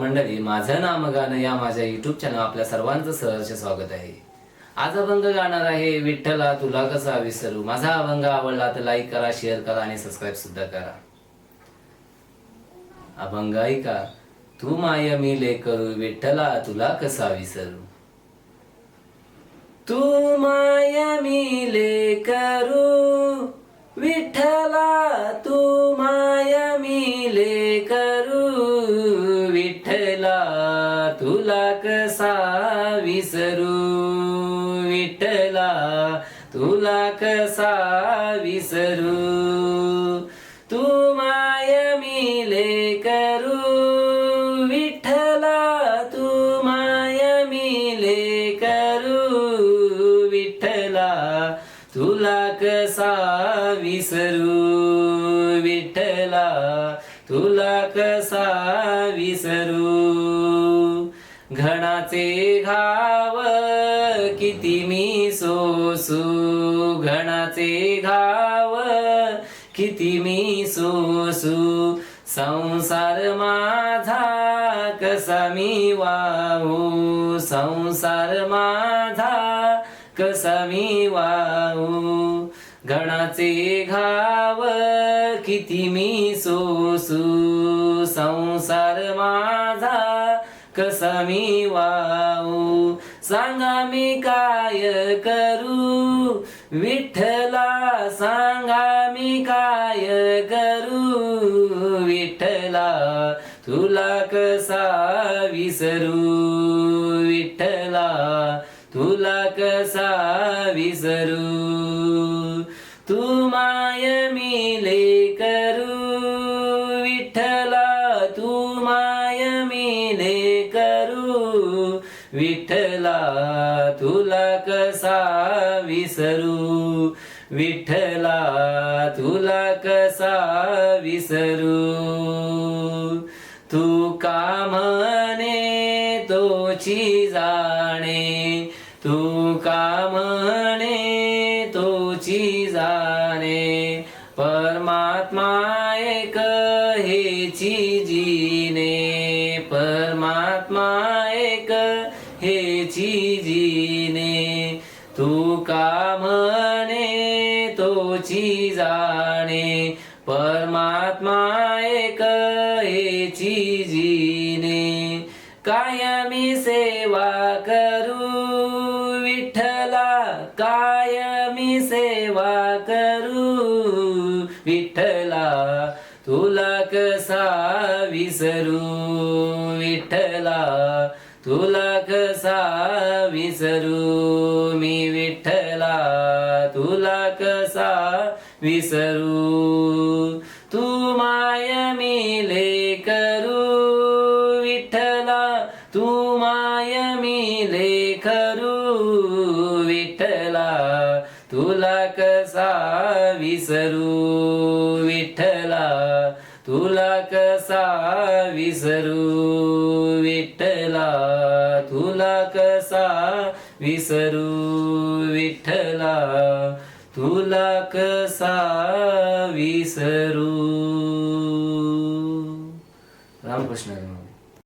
मंडळी माझं नाम गाणं या माझ्या युट्यूब चॅनल आपल्या सर्वांचं सहर्ष स्वागत आहे. आज अभंग गाणार आहे विठ्ठला तुला कसा विसरू? माझा अभंग आवडला तर लाईक करा शेअर करा आणि सबस्क्राईब सुद्धा करा. अभंग ऐका तू माय मी ले करू विठ्ठला तुला कसा विसरू? तू माय मी ले करू तुला कसा विसरू विठला तुला कसा विसरू तू माय मिले करू विठ्ठला तू माय मिले करू विठ्ठला तुला कसा विसरू विठला तुला कसा विसरू घणाचे घाव किती मी सोसू. घणाचे घाव किती मी सोसू. संसार माझा कसा मी वाहू. संसार माझा कसा मी वाहू. घणाचे घाव किती मी सोसू. संसार माझा कसा मी वाऊ सांगा मी काय करू? विठ्ठला सांगा मी काय करू? विठ्ठला तुला कसा विसरू? विठ्ठला तुला कसा विसरू? तू माय मी लेकरू विठ्ठला तुला कसा विसरू? विठ्ठला तुला कसा विसरू? तू का म्हणे तोची जाणे? तू का म्हणे तोची जाणे? परमात्मा एक हेची जी हेची जीने तू का म्हणे तोची जाणे? परमात्मा एक एची जीने कायमी सेवा करू विठ्ठला कायमी सेवा करू विठ्ठला तुला कसा विसरू? तुला कसा विसरू मी विठ्ठला तुला कसा विसरू तू माय मी लेकरू विठ्ठला तू माय मी लेकरू विठ्ठला तुला कसा विसरू विठ्ठला तुला कसा विसरू विसरू विठ्ठला तुला कसा विसरू? रामकृष्ण.